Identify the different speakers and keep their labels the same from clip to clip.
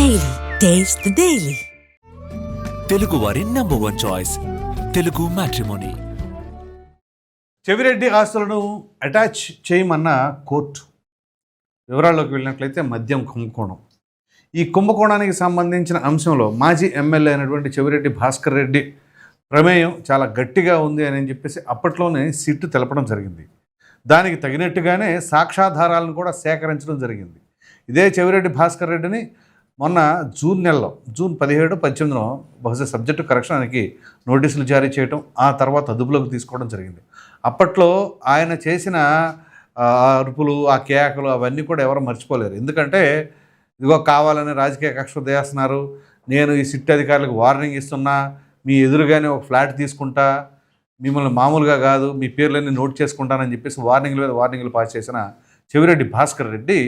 Speaker 1: Daily taste the daily
Speaker 2: Telugu వారి number one choice Telugu matrimony
Speaker 3: Chevireddy ఆస్తులను attach చేయమన్న court. వివరాల్లోకి వెళ్ళినట్లయితే మద్యం కుంభకోణం. ఈ కుంభకోణానికి సంబంధించిన అంశంలో మాజీ ఎమ్మెల్యే అయినటువంటి చెవిరెడ్డి భాస్కర్ రెడ్డి ప్రమేయం చాలా గట్టిగా ఉంది అని చెప్పేసి అప్పట్లోనే సిట్టు తెలపడం జరిగింది. దానికి తగినట్టుగానే సాక్ష్యాధారాలను కూడా సేకరించడం జరిగింది. ఇదే చెవిరెడ్డి భాస్కర్ రెడ్డిని మొన్న జూన్ నెలలో జూన్ పదిహేడు పద్దెనిమిదిలో బహుశా సబ్జెక్టు కరెక్షన్కి నోటీసులు జారీ చేయడం ఆ తర్వాత అదుపులోకి తీసుకోవడం జరిగింది. అప్పట్లో ఆయన చేసిన అరుపులు ఆ కేకలు అవన్నీ కూడా ఎవరు మర్చిపోలేరు. ఎందుకంటే ఇదిగో కావాలని రాజకీయ కక్ష చేస్తున్నారు నేను ఈ సిట్ అధికారులకు వార్నింగ్ ఇస్తున్నా మీ ఎదురుగానే ఒక ఫ్లాట్ తీసుకుంటా మిమ్మల్ని మామూలుగా కాదు మీ పేర్లన్నీ నోట్ చేసుకుంటానని చెప్పేసి వార్నింగ్ల మీద వార్నింగ్లు పాస్ చేసిన చెవిరెడ్డి భాస్కర్ రెడ్డి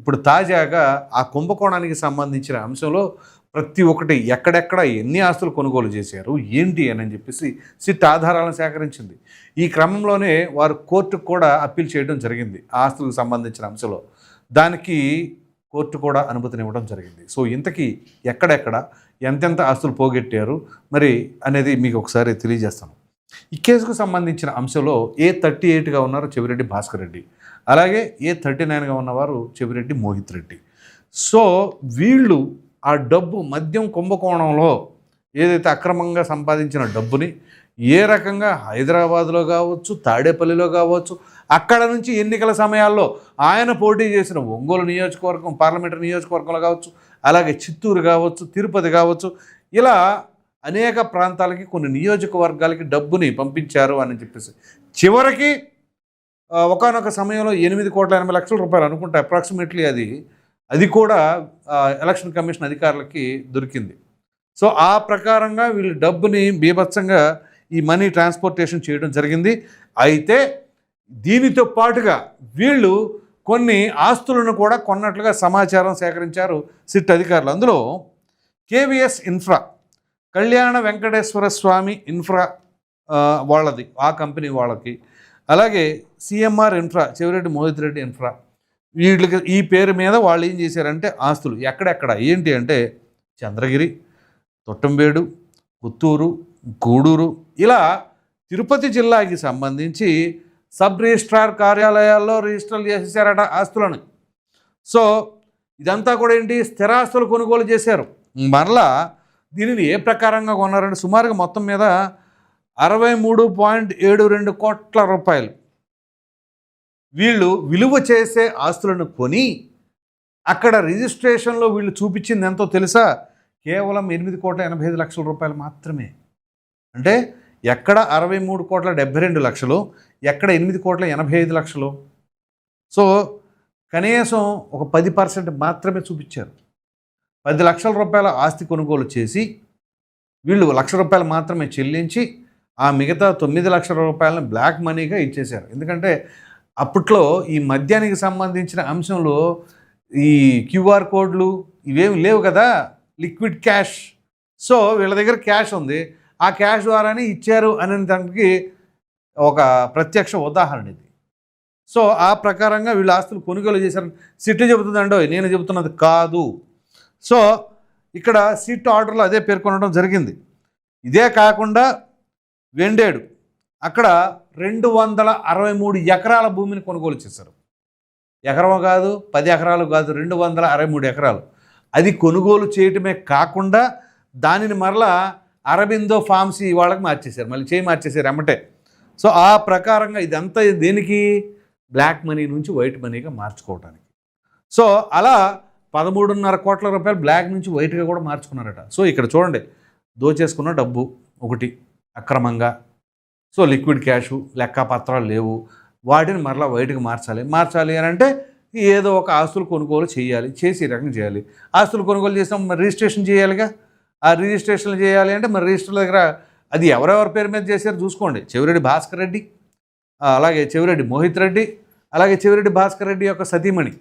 Speaker 3: ఇప్పుడు తాజాగా ఆ కుంభకోణానికి సంబంధించిన అంశంలో ప్రతి ఒక్కటి ఎక్కడెక్కడ ఎన్ని ఆస్తులు కొనుగోలు చేశారు ఏంటి అని చెప్పేసి సిట్ ఆధారాలను సేకరించింది. ఈ క్రమంలోనే వారు కోర్టుకు కూడా అప్పీల్ చేయడం జరిగింది ఆ ఆస్తులకు సంబంధించిన అంశంలో. దానికి కోర్టు కూడా అనుమతినివ్వడం జరిగింది. సో ఇంతకీ ఎక్కడెక్కడ ఎంతెంత ఆస్తులు పోగొట్టారు మరి అనేది మీకు ఒకసారి తెలియజేస్తాను. ఈ కేసుకు సంబంధించిన అంశంలో ఏ థర్టీ ఎయిట్గా ఉన్నారో చెవిరెడ్డి భాస్కర్ రెడ్డి. అలాగే ఏ థర్టీ నైన్గా ఉన్నవారు చెవిరెడ్డి మోహిత్ రెడ్డి. సో వీళ్ళు ఆ డబ్బు మద్యం కుంభకోణంలో ఏదైతే అక్రమంగా సంపాదించిన డబ్బుని ఏ రకంగా హైదరాబాద్లో కావచ్చు తాడేపల్లిలో కావచ్చు అక్కడ నుంచి ఎన్నికల సమయాల్లో ఆయన పోటీ చేసిన ఒంగోలు నియోజకవర్గం పార్లమెంటరీ నియోజకవర్గంలో కావచ్చు అలాగే చిత్తూరు కావచ్చు తిరుపతి కావచ్చు ఇలా అనేక ప్రాంతాలకి కొన్ని నియోజకవర్గాలకి డబ్బుని పంపించారు అని చెప్పేసి చివరికి ఒకనొక సమయంలో ఎనిమిది కోట్ల ఎనభై లక్షల రూపాయలు అనుకుంటా అప్రాక్సిమేట్లీ అది. అది కూడా ఎలక్షన్ కమిషన్ అధికారులకి దొరికింది. సో ఆ ప్రకారంగా వీళ్ళు డబ్బుని బీభత్సంగా ఈ మనీ ట్రాన్స్పోర్టేషన్ చేయడం జరిగింది. అయితే దీనితో పాటుగా వీళ్ళు కొన్ని ఆస్తులను కూడా కొన్నట్లుగా సమాచారం సేకరించారు సిట్ అధికారులు. అందులో కేవీఎస్ ఇన్ఫ్రా కళ్యాణ వెంకటేశ్వర స్వామి ఇన్ఫ్రా వాళ్ళది ఆ కంపెనీ వాళ్ళకి. అలాగే CMR infra Chevireddy Mohit Reddy infra వీళ్ళకి ఈ పేరు మీద వాళ్ళు ఏం చేశారంటే ఆస్తులు ఎక్కడెక్కడ ఏంటి అంటే చంద్రగిరి తొట్టంబేడు పుత్తూరు గూడూరు ఇలా తిరుపతి జిల్లాకి సంబంధించి సబ్ రిజిస్ట్రార్ కార్యాలయాల్లో రిజిస్టర్లు చేసేసారట ఆస్తులను. సో ఇదంతా కూడా ఏంటి? స్థిరాస్తులు కొనుగోలు చేశారు. మరలా దీనిని ఏ ప్రకారంగా కొన్నారంటే సుమారుగా మొత్తం మీద అరవై మూడు పాయింట్ ఏడు రెండు కోట్ల రూపాయలు. వీళ్ళు విలువ చేసే ఆస్తులను కొని అక్కడ రిజిస్ట్రేషన్లో వీళ్ళు చూపించింది ఎంతో తెలుసా? కేవలం ఎనిమిది కోట్ల ఎనభై ఐదు లక్షల రూపాయలు మాత్రమే. అంటే ఎక్కడ అరవై మూడు కోట్ల డెబ్బై రెండు లక్షలు ఎక్కడ ఎనిమిది కోట్ల ఎనభై ఐదు లక్షలు. సో కనీసం ఒక పది పర్సెంట్ మాత్రమే చూపించారు. పది లక్షల రూపాయల ఆస్తి కొనుగోలు చేసి వీళ్ళు లక్ష రూపాయలు మాత్రమే చెల్లించి ఆ మిగతా తొమ్మిది లక్షల రూపాయలను బ్లాక్ మనీగా ఇచ్చేశారు. ఎందుకంటే అప్పట్లో ఈ మద్యానికి సంబంధించిన అంశంలో ఈ క్యూఆర్ కోడ్లు ఇవేమి లేవు కదా లిక్విడ్ క్యాష్. సో వీళ్ళ దగ్గర క్యాష్ ఉంది. ఆ క్యాష్ ద్వారానే ఇచ్చారు అనే దానికి ఒక ప్రత్యక్ష ఉదాహరణ ఇది. సో ఆ ప్రకారంగా వీళ్ళు ఆస్తులు కొనుగోలు చేశారు. సిట్ చెబుతుందండో నేను చెబుతున్నది కాదు. సో ఇక్కడ సిట్ ఆర్డర్లో అదే పేర్కొనడం జరిగింది. ఇదే కాకుండా వెండేడు. అక్కడ రెండు వందల అరవై మూడు ఎకరాల భూమిని కొనుగోలు చేశారు. ఎకరం కాదు పది ఎకరాలు కాదు రెండు వందల అరవై మూడు ఎకరాలు. అది కొనుగోలు చేయటమే కాకుండా దానిని మరలా అరబిందో ఫార్మసీ వాళ్ళకి మార్చేశారు. మళ్ళీ చేయి మార్చేశారు ఎమ్మటే. సో ఆ ప్రకారంగా ఇదంతా దేనికి? బ్లాక్ మనీ నుంచి వైట్ మనీగా మార్చుకోవటానికి. సో అలా పదమూడున్నర కోట్ల రూపాయలు బ్లాక్ నుంచి వైట్గా కూడా మార్చుకున్నారట. సో ఇక్కడ చూడండి దోచేసుకున్న డబ్బు ఒకటి. అక్రమంగా సో లిక్విడ్ క్యాష్ లెక్కపత్రాలు లేవు. వాటిని మరలా వైట్గా మార్చాలి. మార్చాలి అని అంటే ఏదో ఒక ఆస్తులు కొనుగోలు చేయాలి చేసి ఈ రకంగా చేయాలి. ఆస్తులు కొనుగోలు చేసినాం మరి రిజిస్ట్రేషన్ చేయాలిగా? ఆ రిజిస్ట్రేషన్ చేయాలి అంటే మరి రిజిస్టర్ దగ్గర అది ఎవరెవరి పేరు మీద చేశారు చూసుకోండి. చెవిరెడ్డి భాస్కర్ రెడ్డి అలాగే చెవిరెడ్డి మోహిత్ రెడ్డి అలాగే చెవిరెడ్డి భాస్కర్ రెడ్డి యొక్క సతీమణి.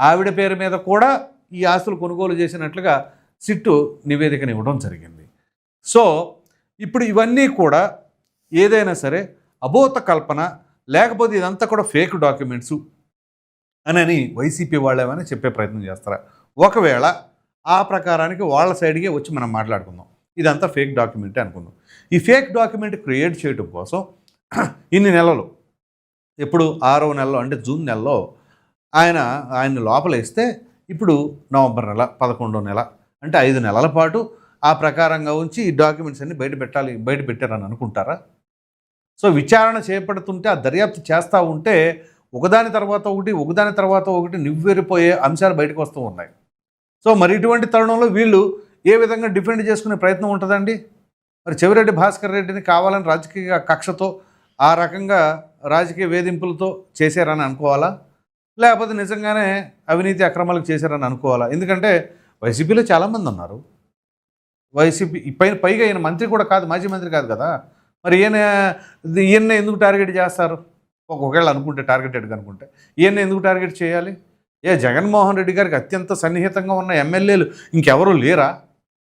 Speaker 3: ఆవిడ పేరు మీద కూడా ఈ ఆస్తులు కొనుగోలు చేసినట్లుగా సిట్టు నివేదికని ఇవ్వడం జరిగింది. సో ఇప్పుడు ఇవన్నీ కూడా ఏదైనా సరే అబోత కల్పన లేకపోతే ఇదంతా కూడా ఫేక్ డాక్యుమెంట్సు అని వైసీపీ వాళ్ళేమని చెప్పే ప్రయత్నం చేస్తారా? ఒకవేళ ఆ ప్రకారానికి వాళ్ళ సైడ్కే వచ్చి మనం మాట్లాడుకుందాం. ఇదంతా ఫేక్ డాక్యుమెంటే అనుకుందాం. ఈ ఫేక్ డాక్యుమెంట్ క్రియేట్ చేయడం కోసం ఇన్ని నెలలు ఎప్పుడు ఆరో నెలలో అంటే జూన్ నెలలో ఆయన ఆయన లోపల ఇస్తే ఇప్పుడు నవంబర్ నెల పదకొండో నెల అంటే ఐదు నెలల పాటు ఆ ప్రకారంగా ఉంచి ఈ డాక్యుమెంట్స్ అన్ని బయట పెట్టాలి బయట పెట్టారని అనుకుంటారా? సో విచారణ చేపడుతుంటే ఆ దర్యాప్తు చేస్తూ ఉంటే ఒకదాని తర్వాత ఒకటి ఒకదాని తర్వాత ఒకటి నివ్వెరిపోయే అంశాలు బయటకు వస్తూ ఉన్నాయి. సో మరి ఇటువంటి తరుణంలో వీళ్ళు ఏ విధంగా డిఫెండ్ చేసుకునే ప్రయత్నం ఉంటుందండి? మరి చెవిరెడ్డి భాస్కర్ రెడ్డిని కావాలని రాజకీయ కక్షతో ఆ రకంగా రాజకీయ వేధింపులతో చేశారని అనుకోవాలా? లేకపోతే నిజంగానే అవినీతి అక్రమాలకు చేశారని అనుకోవాలా? ఎందుకంటే వైసీపీలో చాలామంది ఉన్నారు. వైసీపీ పైన పైగా ఈయన మంత్రి కూడా కాదు మాజీ మంత్రి కాదు కదా. మరి ఈయన ఈయన ఎందుకు టార్గెట్ చేస్తారు? ఒకవేళ అనుకుంటే టార్గెటెడ్ అనుకుంటే ఈయన ఎందుకు టార్గెట్ చేయాలి? ఏ జగన్మోహన్ రెడ్డి గారికి అత్యంత సన్నిహితంగా ఉన్న ఎమ్మెల్యేలు ఇంకెవరూ లేరా?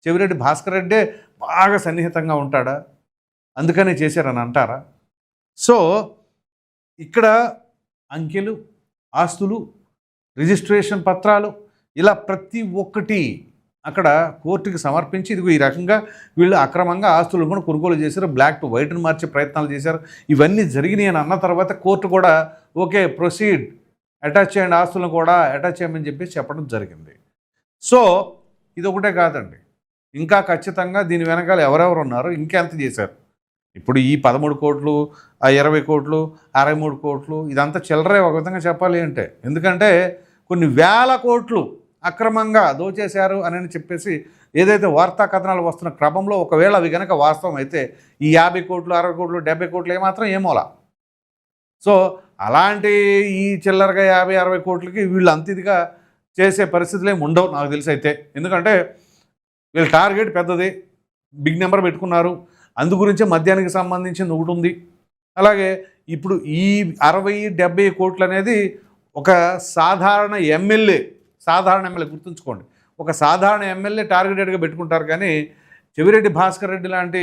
Speaker 3: చెవిరెడ్డి భాస్కర్ రెడ్డే బాగా సన్నిహితంగా ఉంటాడా? అందుకనే చేశారని అంటారా? సో ఇక్కడ అంకెలు ఆస్తులు రిజిస్ట్రేషన్ పత్రాలు ఇలా ప్రతి ఒక్కటి అక్కడ కోర్టుకి సమర్పించి ఇదిగో ఈ రకంగా వీళ్ళు అక్రమంగా ఆస్తులు కూడా కొనుగోలు చేశారు. బ్లాక్ టు వైట్ని మార్చే ప్రయత్నాలు చేశారు. ఇవన్నీ జరిగినాయి అని అన్న తర్వాత కోర్టు కూడా ఓకే ప్రొసీడ్. అటాచ్ చేయండి ఆస్తులను కూడా అటాచ్ చేయమని చెప్పేసి చెప్పడం జరిగింది. సో ఇది ఒకటే కాదండి. ఇంకా ఖచ్చితంగా దీని వెనకాల ఎవరెవరు ఉన్నారు ఇంకెంత చేశారు? ఇప్పుడు ఈ పదమూడు కోట్లు ఆ ఇరవై కోట్లు అరవై మూడు కోట్లు ఇదంతా చిల్లరే ఒక విధంగా చెప్పాలి అంటే. ఎందుకంటే కొన్ని వేల కోట్లు అక్రమంగా దోచేశారు అని చెప్పేసి ఏదైతే వార్తా కథనాలు వస్తున్న క్రమంలో ఒకవేళ అవి కనుక వాస్తవం అయితే ఈ యాభై కోట్లు అరవై కోట్లు డెబ్బై కోట్లు ఏమాత్రం ఏమోలా సో అలాంటి ఈ చిల్లరగా యాభై అరవై కోట్లకి వీళ్ళు అంత ఇదిగా చేసే పరిస్థితులు ఏమి ఉండవు నాకు తెలిసి అయితే. ఎందుకంటే వీళ్ళ టార్గెట్ పెద్దది. బిగ్ నెంబర్ పెట్టుకున్నారు. అందు గురించే మద్యానికి సంబంధించింది ఒకటి ఉంది. అలాగే ఇప్పుడు ఈ అరవై డెబ్బై కోట్లు అనేది ఒక సాధారణ ఎమ్మెల్యే సాధారణ ఎమ్మెల్యే గుర్తుంచుకోండి. ఒక సాధారణ ఎమ్మెల్యే టార్గెటెడ్గా పెట్టుకుంటారు కానీ చెవిరెడ్డి భాస్కర్ రెడ్డి లాంటి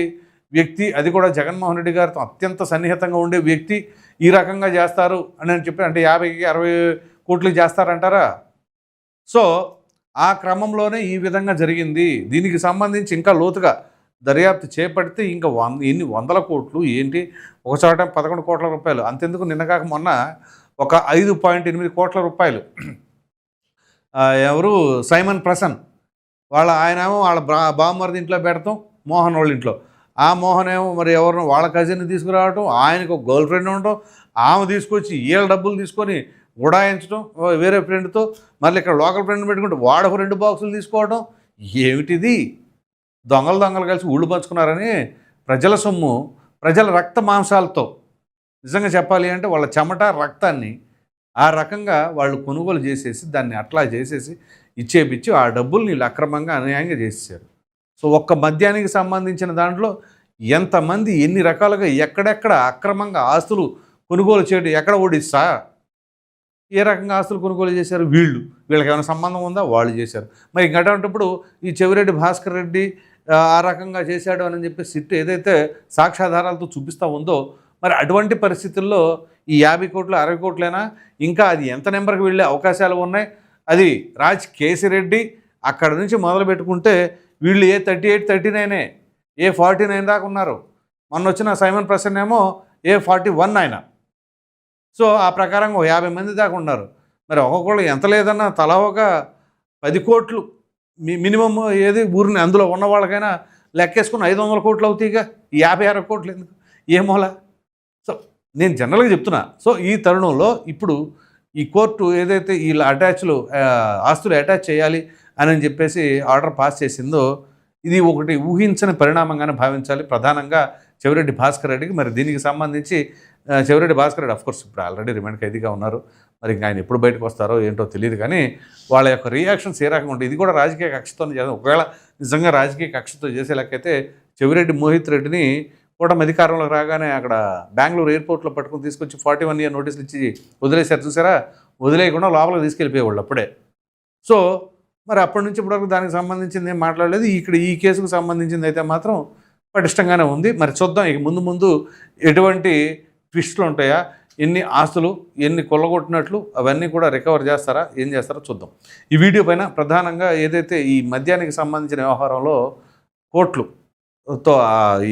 Speaker 3: వ్యక్తి అది కూడా జగన్మోహన్ రెడ్డి గారితో అత్యంత సన్నిహితంగా ఉండే వ్యక్తి ఈ రకంగా చేస్తారు అని అని చెప్పి అంటే యాభైకి అరవై కోట్లు చేస్తారంటారా? సో ఆ క్రమంలోనే ఈ విధంగా జరిగింది. దీనికి సంబంధించి ఇంకా లోతుగా దర్యాప్తు చేపడితే ఇంకా వంద ఎన్ని వందల కోట్లు ఏంటి? ఒక చోట పదకొండు కోట్ల రూపాయలు. అంతెందుకు నిన్నగాక మొన్న ఒక ఐదు పాయింట్ ఎనిమిది కోట్ల రూపాయలు. ఎవరు? సైమన్ ప్రసన్. వాళ్ళ ఆయన ఏమో వాళ్ళ బా బామ్మర్ది ఇంట్లో పెడతాం మోహన్ వాళ్ళ ఇంట్లో. ఆ మోహన్ ఏమో మరి ఎవరినో వాళ్ళ కజిన్ని తీసుకురావటం ఆయనకు ఒక గర్ల్ ఫ్రెండ్ ఉండటం ఆమె తీసుకొచ్చి వీళ్ళ డబ్బులు తీసుకొని ఉడాయించడం వేరే ఫ్రెండ్తో మళ్ళీ ఇక్కడ లోకల్ ఫ్రెండ్ పెట్టుకుంటే వాడకు రెండు బాక్సులు తీసుకోవడం ఏమిటిది? దొంగలు దొంగలు కలిసి ఊళ్ళు పంచుకున్నారని ప్రజల సొమ్ము ప్రజల రక్త మాంసాలతో. నిజంగా చెప్పాలి అంటే వాళ్ళ చెమట రక్తాన్ని ఆ రకంగా వాళ్ళు కొనుగోలు చేసేసి దాన్ని అట్లా చేసేసి ఇచ్చేపిచ్చి ఆ డబ్బులు వీళ్ళు అక్రమంగా అన్యాయంగా చేసేసారు సో ఒక్క మద్యానికి సంబంధించిన దాంట్లో ఎంతమంది ఎన్ని రకాలుగా ఎక్కడెక్కడ అక్రమంగా ఆస్తులు కొనుగోలు చేయడం ఎక్కడ ఓడిస్తా ఏ రకంగా ఆస్తులు కొనుగోలు చేశారు వీళ్ళు? వీళ్ళకి ఏమైనా సంబంధం ఉందా? వాళ్ళు చేశారు. మరి ఇంకటప్పుడు ఈ చెవిరెడ్డి భాస్కర్ రెడ్డి ఆ, ఆ రకంగా చేశాడు అని చెప్పి సిట్ ఏదైతే సాక్ష్యాధారాలతో చూపిస్తూ ఉందో మరి అటువంటి పరిస్థితుల్లో ఈ యాభై కోట్లు అరవై కోట్లైనా ఇంకా అది ఎంత నెంబర్కి వెళ్ళే అవకాశాలు ఉన్నాయి? అది రాజ్ కేసిరెడ్డి అక్కడ నుంచి మొదలు పెట్టుకుంటే వీళ్ళు ఏ థర్టీ ఎయిట్ థర్టీ నైనే ఏ ఫార్టీ నైన్ దాకా ఉన్నారు. మొన్న వచ్చిన సైమన్ ప్రసన్న ఏమో ఏ ఫార్టీ వన్ ఆయన. సో ఆ ప్రకారంగా ఒక యాభై మంది దాకా ఉన్నారు. మరి ఒక్కొక్కళ్ళు ఎంత లేదన్నా తలా ఒక పది కోట్లు మీ మినిమం ఏది ఊరిని అందులో ఉన్న వాళ్ళకైనా లెక్కేసుకుని ఐదు వందల కోట్లు అవుతాయిగా. యాభై అరవై కోట్లు ఎందుకు? ఏమోలా? నేను జనరల్గా చెప్తున్నా. సో ఈ తరుణంలో ఇప్పుడు ఈ కోర్టు ఏదైతే వీళ్ళ అటాచ్లు ఆస్తులు అటాచ్ చేయాలి అని చెప్పేసి ఆర్డర్ పాస్ చేసిందో ఇది ఒకటి ఊహించని పరిణామంగానే భావించాలి. ప్రధానంగా చెవిరెడ్డి భాస్కర్ రెడ్డికి మరి దీనికి సంబంధించి చెవిరెడ్డి భాస్కర్ రెడ్డి కోర్స్ ఇప్పుడు ఆల్రెడీ రిమాండ్ ఖైదీగా ఉన్నారు. మరి ఇంకా ఆయన ఎప్పుడు బయటకు వస్తారో ఏంటో తెలియదు కానీ వాళ్ళ యొక్క రియాక్షన్స్ ఏ రకంగా ఉంటాయి? ఇది కూడా రాజకీయ కక్షతో ఒకవేళ నిజంగా రాజకీయ కక్షతో చేసేలాకైతే చెవిరెడ్డి మోహిత్ రెడ్డిని కూడా అధికారంలోకి రాగానే అక్కడ బెంగళూరు ఎయిర్పోర్ట్లో పట్టుకుని తీసుకొచ్చి ఫార్టీ వన్ ఇయర్ నోటీసులు ఇచ్చి వదిలేశారు. చూసారా? వదిలేయకుండా లోపలికి తీసుకెళ్ళిపోయేవాళ్ళు అప్పుడే. సో మరి అప్పటి నుంచి ఇప్పటివరకు దానికి సంబంధించింది ఏం మాట్లాడలేదు. ఇక్కడ ఈ కేసుకు సంబంధించింది అయితే మాత్రం పటిష్టంగానే ఉంది. మరి చూద్దాం. ఇక ముందు ముందు ఎటువంటి ట్విస్టులు ఉంటాయా? ఎన్ని ఆస్తులు ఎన్ని కొల్లగొట్టినట్లు అవన్నీ కూడా రికవర్ చేస్తారా? ఏం చేస్తారో చూద్దాం. ఈ వీడియో పైన ప్రధానంగా ఏదైతే ఈ మద్యానికి సంబంధించిన వ్యవహారంలో కోట్లు తో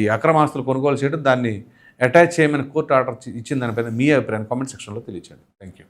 Speaker 3: ఈ అక్రమాస్తులు కొనుగోలు చేయడం దాన్ని అటాచ్ చేయమని కోర్టు ఆర్డర్ ఇచ్చిన దానిపైన మీ అభిప్రాయం కామెంట్ సెక్షన్లో తెలియచేయండి. Thank you